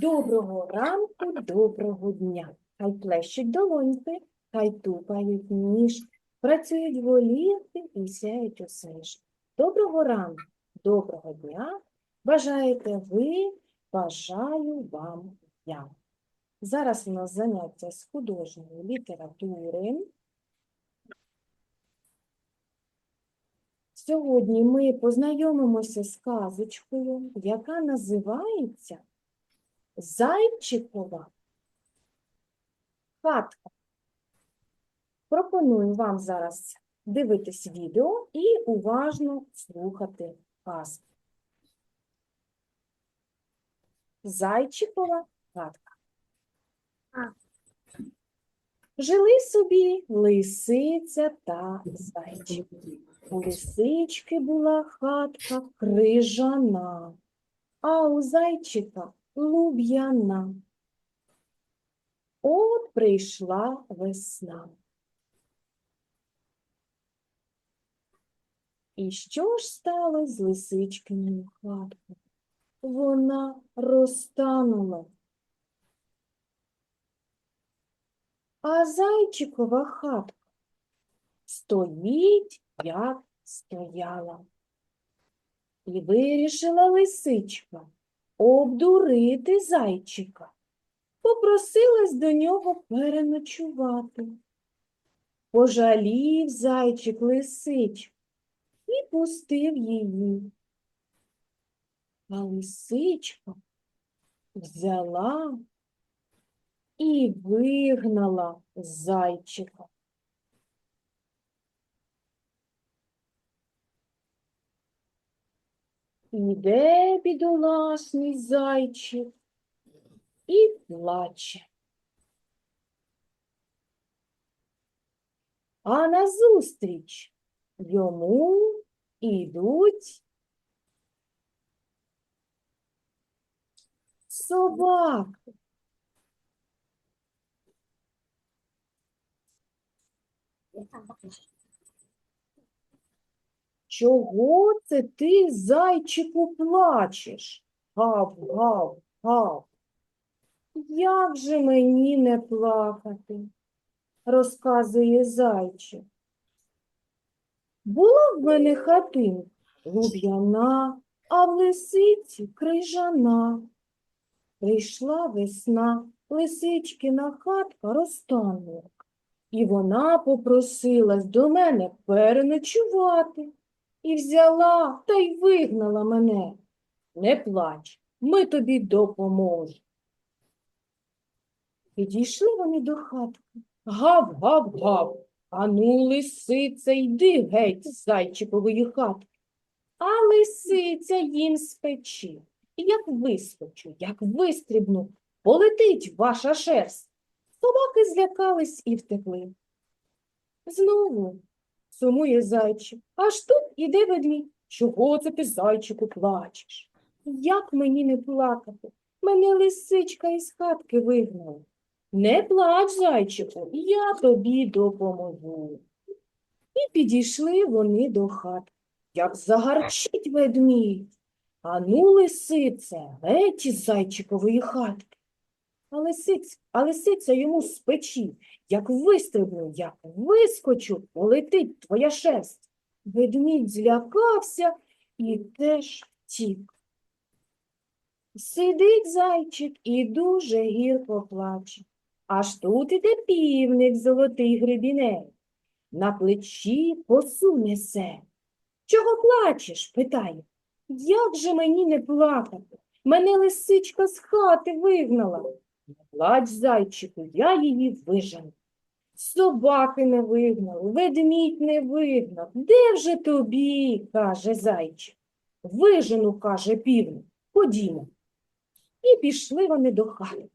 Доброго ранку, доброго дня. Хай плещуть долоньки, хай тупають ніж, працюють волівки і сяють усміш. Доброго ранку, доброго дня. Бажаєте ви, бажаю вам я. Зараз у нас заняття з художньої літератури. Сьогодні ми познайомимося з казочкою, яка називається Зайчикова хатка. Пропоную вам зараз дивитись відео і уважно слухати казку. Зайчикова хатка. Жили собі лисиця та зайчик. У лисички була хатка крижана, а у зайчика луб'яна. От прийшла весна. І що ж стало з лисичкиною хаткою? Вона розтанула. А зайчикова хатка стоїть, як стояла. І вирішила лисичка обдурити зайчика. Попросилась до нього переночувати. Пожалів зайчик лисичку і пустив її. А лисичка взяла і вигнала зайчика. Іде бідолашний зайчик і плаче. А назустріч йому ідуть собаки. Чого це ти, зайчику, плачеш? Гав, гав, гав. Як же мені не плакати? розказує зайчик. Була в мене хатинка луб'яна, а в лисиці крижана. Прийшла весна, лисичкина хатка розтанула, і вона попросилась до мене переночувати. І взяла та й вигнала мене. Не плач, ми тобі допоможемо. Підійшли вони до хатки. Гав, гав, гав. Ану, лисиця, йди геть з зайчикової хатки. А лисиця їм з печі. Як вискочу, як вистрібну, полетить ваша шерсть. Собаки злякались і втекли. Знову сумує зайчик. Аж тут іде ведмідь. Чого це ти, зайчику, плачеш? Як мені не плакати? Мене лисичка із хатки вигнала. Не плач, зайчику, я тобі допоможу. І підійшли вони до хат. Як загарчить ведмідь. Ану, лисице, геть із зайчикової хатки. А лисиць, а лисиця йому з печі, як вистрибну, як вискочу, полетить твоя шерсть. Ведмідь злякався і теж втік. Сидить зайчик і дуже гірко плаче. Аж тут іде півник золотий гребінець. На плечі косу несе. Чого плачеш? питає. Як же мені не плакати? Мене лисичка з хати вигнала. Не плач, зайчику, я її вижену. Собаки не вигнали, ведмідь не вигнав. Де вже тобі? каже зайчик. Вижену, каже півник. Ходімо. І пішли вони до хати.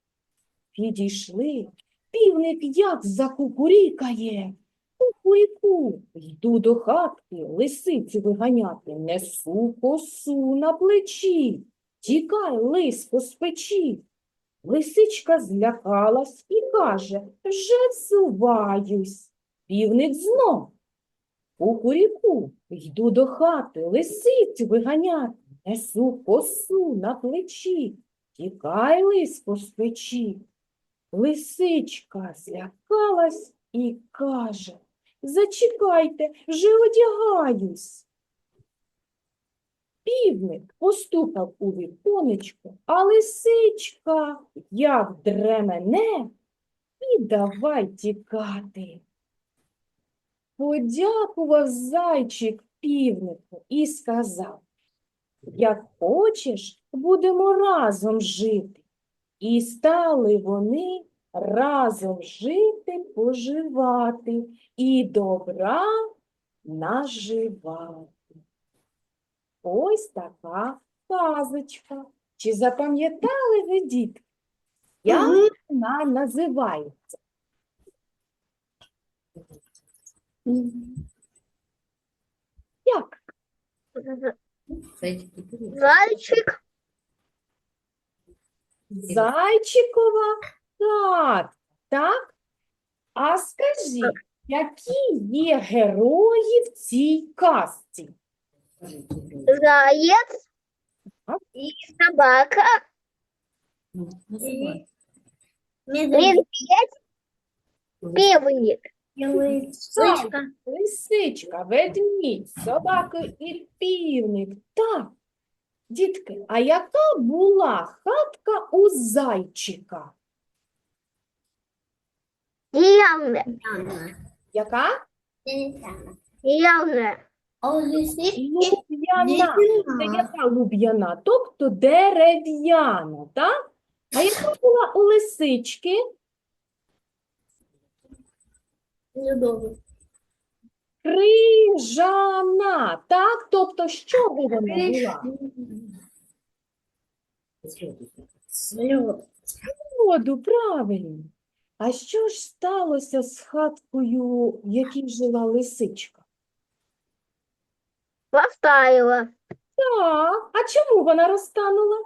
Підійшли. Півник як закукурікає. Кукуріку, йду до хатки, лисицю виганяти, несу косу на плечі. Тікай, лиско, з печі. Лисичка злякалась і каже, вже всуваюсь. Півник знов. Кукуріку, йду до хати, лисицю виганяти, несу косу на плечі. Тікай, лиско, з печі. Лисичка злякалась і каже, зачекайте, вже одягаюсь. Півник постукав у віконечко, а лисичка, як дремене, і давай тікати. Подякував зайчик півнику і сказав, як хочеш, будемо разом жити. І стали вони разом жити, поживати і добра наживати. Ось така казочка. Чи запам'ятали ви, дітки? Як вона називається? Як? Зайчик, Зайчикова хатка, так? А скажи, які є герої в цій казці? Заяц и собака, медведь, певник, лисичка, Лисичка, ведмідь, собака і півник. Так, дітки, а яка була хатка у зайчика? явная, Яка? явная, Луб'яна. Це яка луб'яна? Тобто дерев'яна, так? А яка була у лисички? Крижана, так? Тобто, що би вона була? Воду, правильно. А що ж сталося з хаткою, в якій жила лисичка? Поставила, Так, а чому вона розтанула?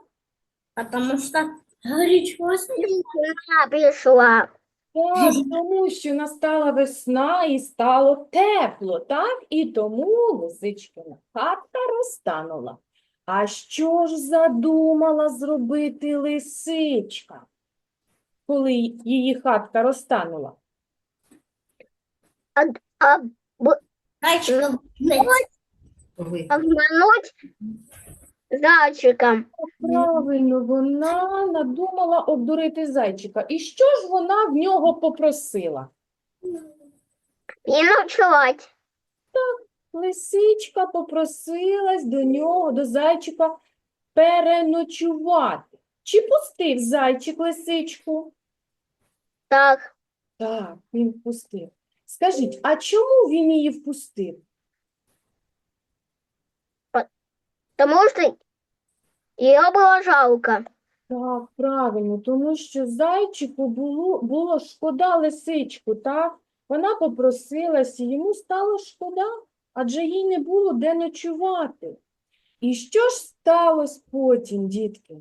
Потому что горячо весна пришла, Так, тому що настала весна і стало тепло, так? І тому лисичкина хатка розтанула. А що ж задумала зробити лисичка, коли її хатка розтанула? а Зайчика обмануть зайчиком, Правильно, вона надумала обдурити зайчика. І що ж вона в нього попросила? и ночевать, Лисичка попросилась до нього, до зайчика, переночувати. Чи пустив зайчик лисичку? так, Так, він впустив. Скажіть, а чому він її впустив? потому что ее было жалко, Так, правильно, тому що зайчику було, було шкода лисичку, так? Вона попросилась, і йому стало шкода, адже їй не було де ночувати. І що ж сталося потім, дітки?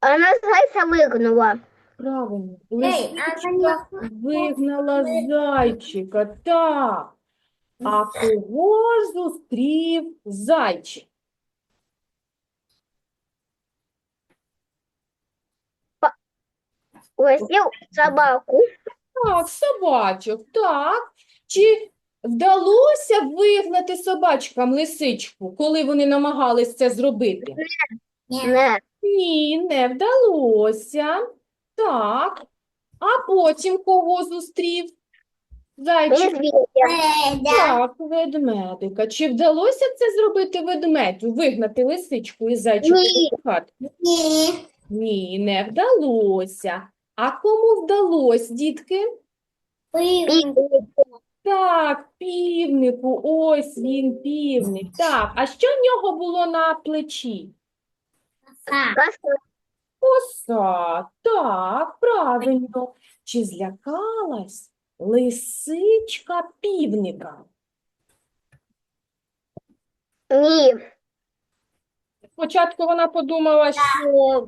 она зайца выгнула, Правильно, Эй, лисичка вигнала зайчика, так. А кого зустрів зайчик? усил собаку, Так, собачок, так. Чи вдалося вигнати собачкам лисичку, коли вони намагались це зробити? не, Ні, не вдалося. Так. А потім кого зустрів? Зайчик. Так, ведмедика. Чи вдалося це зробити ведмедю, вигнати лисичку із зайчикової Ні. хати? Ні, не вдалося. А кому вдалося, дітки? Так, півнику, ось він, півник. Так, а що в нього було на плечі? коса, Коса. Так, правильно. Чи злякалась лисичка півника? ні, Спочатку вона подумала, що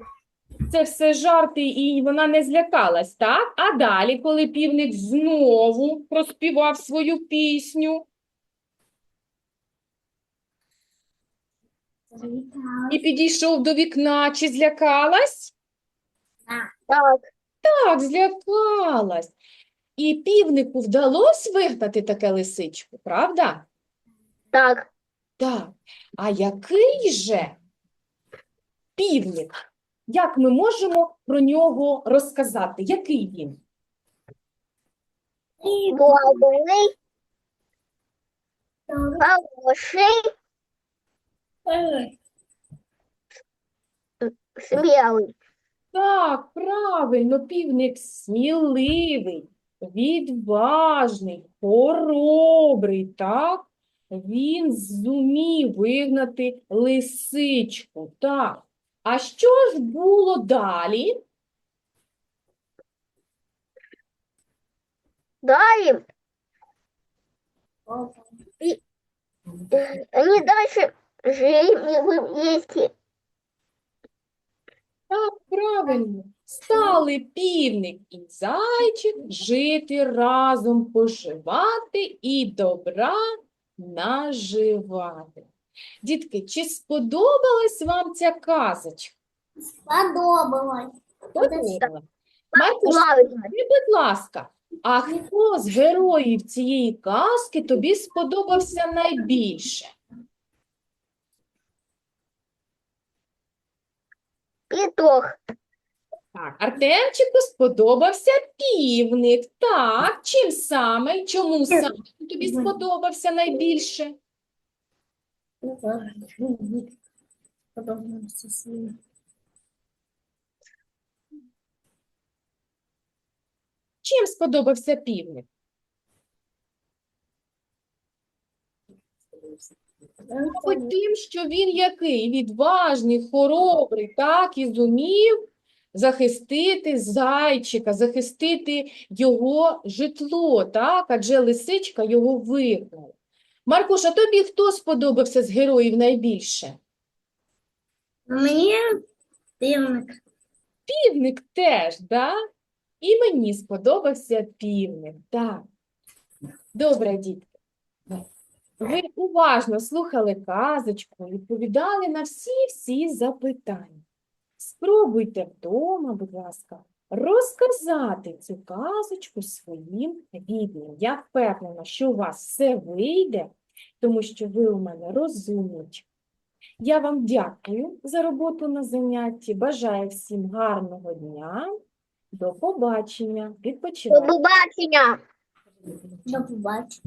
це все жарти, і вона не злякалась, так? А далі, коли півник знову проспівав свою пісню, І підійшов до вікна. Чи злякалась? Так. Так, злякалась. І півнику вдалося вигнати таке лисичку, правда? Так. Так. А який же півник? Як ми можемо про нього розказати? Який він? Добрий. Хороший. Смелый. Так, правильно, півник сміливий, відважний, хоробрий, так? Він зумів вигнати лисичку, так. А що ж було далі? Далее. э, Они дальше жили вместе. Так, правильно. Стали півник і зайчик жити разом, поживати і добра наживати. Дітки, чи сподобалась вам ця казочка? Сподобалось. Сподобалась? Маркуш, будь ласка, а хто з героїв цієї казки тобі сподобався найбільше? Петух. Так, Артемчику сподобався півник. Так, чим саме? Чому саме тобі сподобався найбільше? Чим сподобався півник? Мабуть, тим, що він який? Відважний, хоробрий, так, і зумів захистити зайчика, захистити його житло, так, адже лисичка його вигнала. Маркуш, а тобі хто сподобався з героїв найбільше? Мені півник. Півник теж, да? І мені сподобався півник, так. Добре, дітки. Ви уважно слухали казочку, відповідали на всі-всі запитання. Спробуйте вдома, будь ласка, розказати цю казочку своїм рідним. Я впевнена, що у вас все вийде, тому що ви у мене розумнички. Я вам дякую за роботу на занятті. Бажаю всім гарного дня. До побачення. До побачення. До побачення.